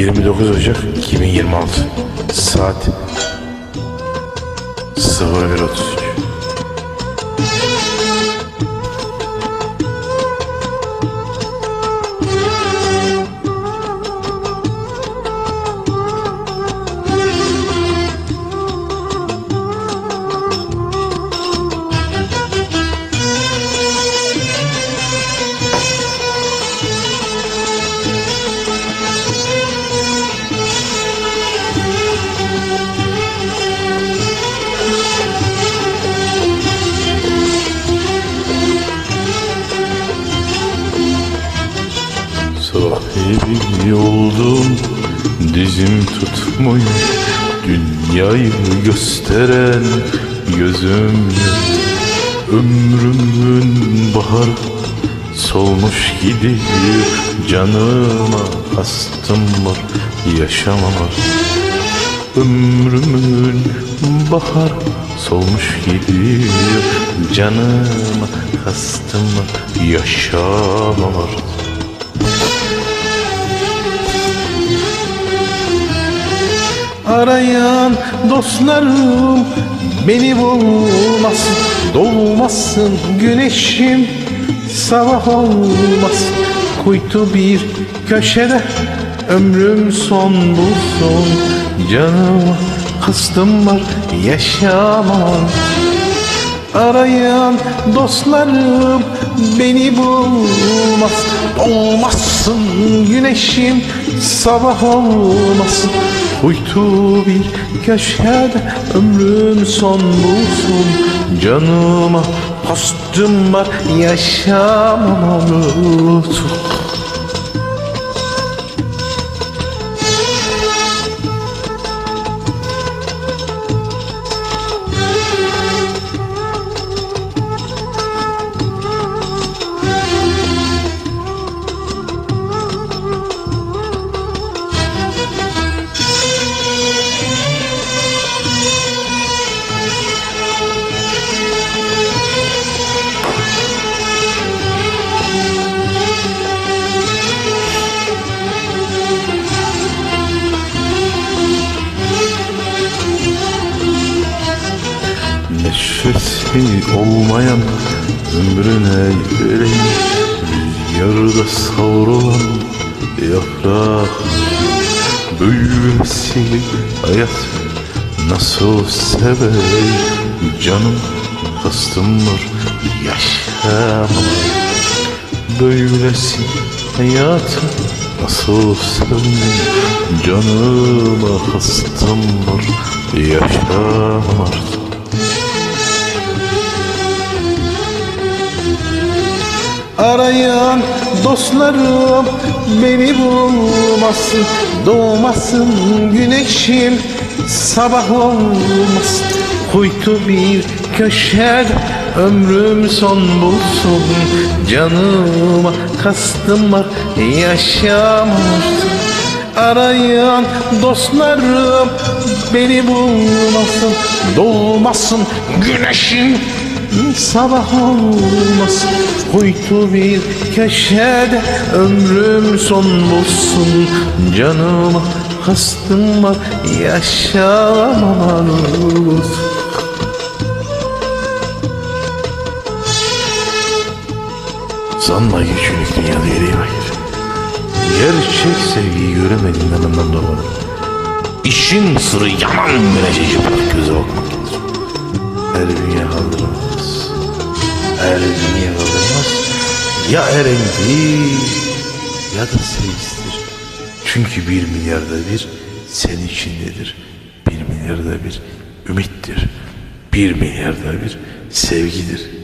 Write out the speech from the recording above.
29 Ocak 2026 Saat 01.33 oldum dizim tutmuyor Dünyayı gösteren gözüm. Ömrümün baharı solmuş gidiyor Canıma kastım var yaşamamak Ömrümün bahar solmuş gidiyor Canıma kastım var yaşamamak Arayan dostlarım beni bulmasın Doğmasın güneşim sabah olmasın Kuytu bir köşede ömrüm son bulsun. Canıma kastım var yaşamam Arayan dostlarım beni bulmaz. Olmasın güneşim sabah olmasın Kuytu bir köşede ömrüm son bulsun. Canıma kastım var yaşamam unutun Neşesi olmayan ömrüne yüreğim Rüzgarda savrulan yaprak Böylesi hayat nasıl seveyim Canım kastım var yaşamam Böylesi hayatı nasıl seveyim Canıma kastım var yaşamam artık Arayan dostlarım beni bulmasın Doğmasın güneşim sabah olmasın. Kuytu bir köşede ömrüm son bulsun. Canıma kastım var yaşamaz Arayan dostlarım beni bulmasın Doğmasın güneşim Sabah olmasın Kuytu bir köşede Ömrüm son bulsun Canıma kastım var Yaşamam Sanma güçlülük dünyada yeri hayır. Gerçek sevgiyi göremediğinden ondan doğmadım. İşin sırrı yaman vereceği bırak göze bakmaktır. Her dünya kaldırmaz. Dünya kaldırmaz. Ya erendir ya da seyistir. Çünkü bir milyarda bir senin içindedir. Bir milyarda bir ümittir. Bir milyarda bir sevgidir.